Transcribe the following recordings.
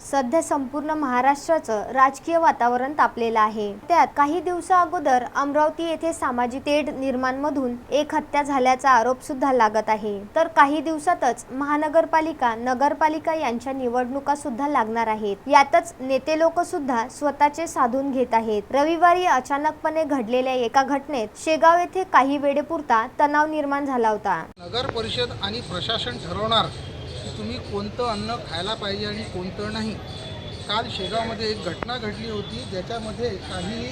सध्या संपूर्ण महाराष्ट्राचं राजकीय वातावरण तापलेलं आहे. त्यात काही दिवसा अगोदर अमरावती येथे सामाजिक तेढ निर्माणमधून एक हत्या झाल्याचा आरोप सुद्धा लागत आहे. तर काही दिवसातच महानगरपालिका नगरपालिका यांच्या निवडणुका सुद्धा लागणार आहेत. यातच नेते लोक सुद्धा स्वतःचे साधून घेत आहेत. रविवारी अचानकपणे घडलेल्या एका घटनेत शेगाव येथे काही वेळेपुरता तणाव निर्माण झाला होता. नगर परिषद आणि प्रशासन ठरवणार की तुम्ही कोणतं अन्न खायला पाहिजे आणि कोणतं नाही? काल शेगावमध्ये एक घटना घडली होती ज्याच्यामध्ये काही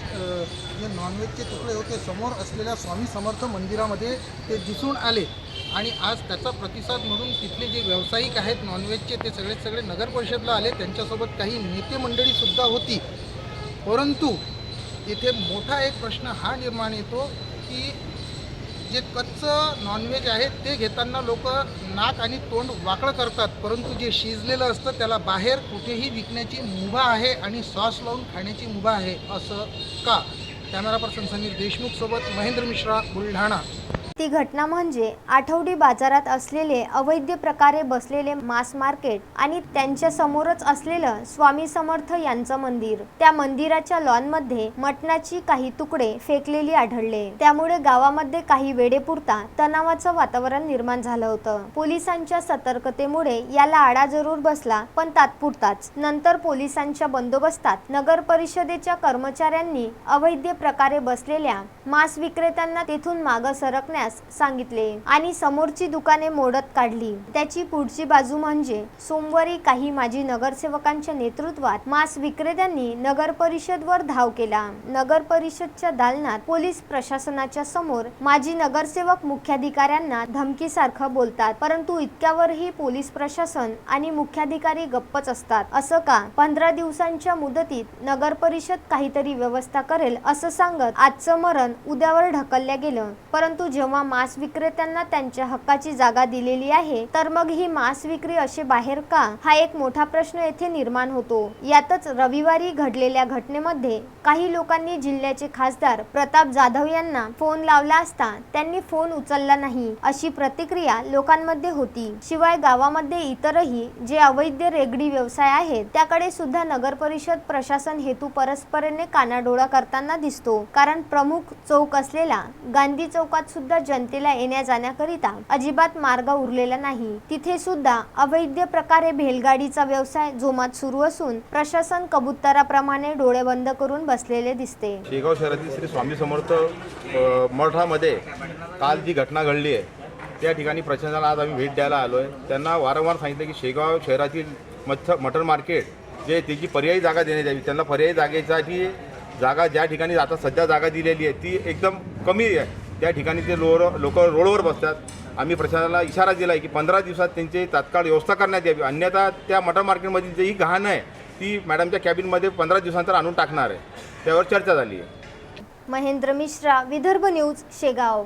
जे नॉनव्हेजचे तुकडे होते समोर असलेल्या स्वामी समर्थ मंदिरामध्ये ते दिसून आले. आणि आज त्याचा प्रतिसाद म्हणून तिथले जे व्यावसायिक आहेत नॉनव्हेजचे ते सगळे सगळे नगर परिषदला आले. त्यांच्यासोबत काही नेते मंडळीसुद्धा होती. परंतु इथे मोठा एक प्रश्न हा निर्माण येतो की जे कच्चं नॉनव्हेज आहे ते घेताना लोक नाक आणि तोंड वाकडं करतात. परंतु जे शिजलेलं असतं त्याला बाहेर कुठेही विकण्याची मुभा आहे आणि सॉस लावून खाण्याची मुभा आहे असं का? कॅमेरा पर्सन समीर देशमुख सोबत महेंद्र मिश्रा बुलढाणा. ती घटना म्हणजे आठवडी बाजारात असलेले अवैध प्रकारे बसलेले मास मार्केट आणि त्यांच्या समोरच असलेलं स्वामी समर्थ यांचं मंदिर. त्या मंदिराच्या लॉनमध्ये मटणाची काही तुकडे फेकलेली आढळले. त्यामुळे गावामध्ये काही वेळेपुरता तणावाचं वातावरण निर्माण झालं होतं. पोलिसांच्या सतर्कतेमुळे याला आडा जरूर बसला पण तात्पुरताच. नंतर पोलिसांच्या बंदोबस्तात नगर परिषदेच्या कर्मचाऱ्यांनी अवैध प्रकारे बसलेल्या मांस विक्रेत्यांना तेथून मागं सरकण्यास सांगितले. आणि समोरची दुकाने मोडत काढली. त्याची पुढची बाजू म्हणजे सोमवारी काही माजी नगरसेवकांच्या नेतृत्वात मांस विक्रेत्यांनी नगर परिषदवर धाव केला. नगर परिषदच्या दालनात पोलीस प्रशासनाच्या समोर माजी नगरसेवक मुख्याधिकाऱ्यांना धमकीसारखं बोलतात. परंतु इतक्यावरही पोलीस प्रशासन आणि मुख्याधिकारी गप्पच असतात. असं का? पंधरा दिवसांच्या मुदतीत नगर परिषद काहीतरी व्यवस्था करेल असं सांगत आजचं मरण उद्यावर ढकलल्या गेलं. परंतु जेव्हा मांस विक्रेत्यांना त्यांच्या हक्काची जागा दिलेली आहे तर मग ही मांस विक्री असे बाहेर का? हा एक मोठा प्रश्न येथे निर्माण होतो. यातच रविवारी घडलेल्या घटनेमध्ये काही लोकांनी जिल्ह्याचे खासदार प्रताप जाधव यांना फोन लावला असता त्यांनी फोन उचलला नाही अशी प्रतिक्रिया लोकांमध्ये होती. शिवाय गावामध्ये इतरही जे अवैध रेगडी व्यवसाय आहेत त्याकडे सुद्धा नगर परिषद प्रशासन हेतू परस्परेने कानाडोळा करताना दिसतो. कारण प्रमुख चौक असलेला गांधी चौकात सुद्धा जनतेला येण्या जाण्याकरिता अजिबात मार्ग उरलेला नाही. तिथे सुद्धा अवैध प्रकारे भेलगाडीचा व्यवसाय जोमात सुरू असून प्रशासन कबुतराप्रमाणे डोळे बंद करून बसलेले दिसते. शेगाव शहरातील श्री स्वामी समर्थ मठामध्ये काल जी घटना घडली आहे त्या ठिकाणी प्रशासनाला आज आम्ही भेट द्यायला आलो आहे त्यांना वारंवार सांगितलं की शेगाव शहरातील मच्छ मटर मार्केट जे त्याची पर्यायी जागा देण्यात यावी. त्यांना पर्यायी जागेसाठी जागा ज्या ठिकाणी आता सध्या जागा दिलेली आहे ती एकदम कमी आहे. त्या ठिकाणी ते लोर लोक रोडवर बसतात. आम्ही प्रशासनाला इशारा दिला आहे की पंधरा दिवसात त्यांची तात्काळ व्यवस्था करण्यात यावी. अन्यथा त्या मटर मार्केटमधील जी ही घाण आहे ती मॅडमच्या कॅबिनमध्ये पंधरा दिवसानंतर आणून टाकणार आहे. त्यावर चर्चा झाली आहे. महेंद्र मिश्रा विदर्भ न्यूज शेगाव.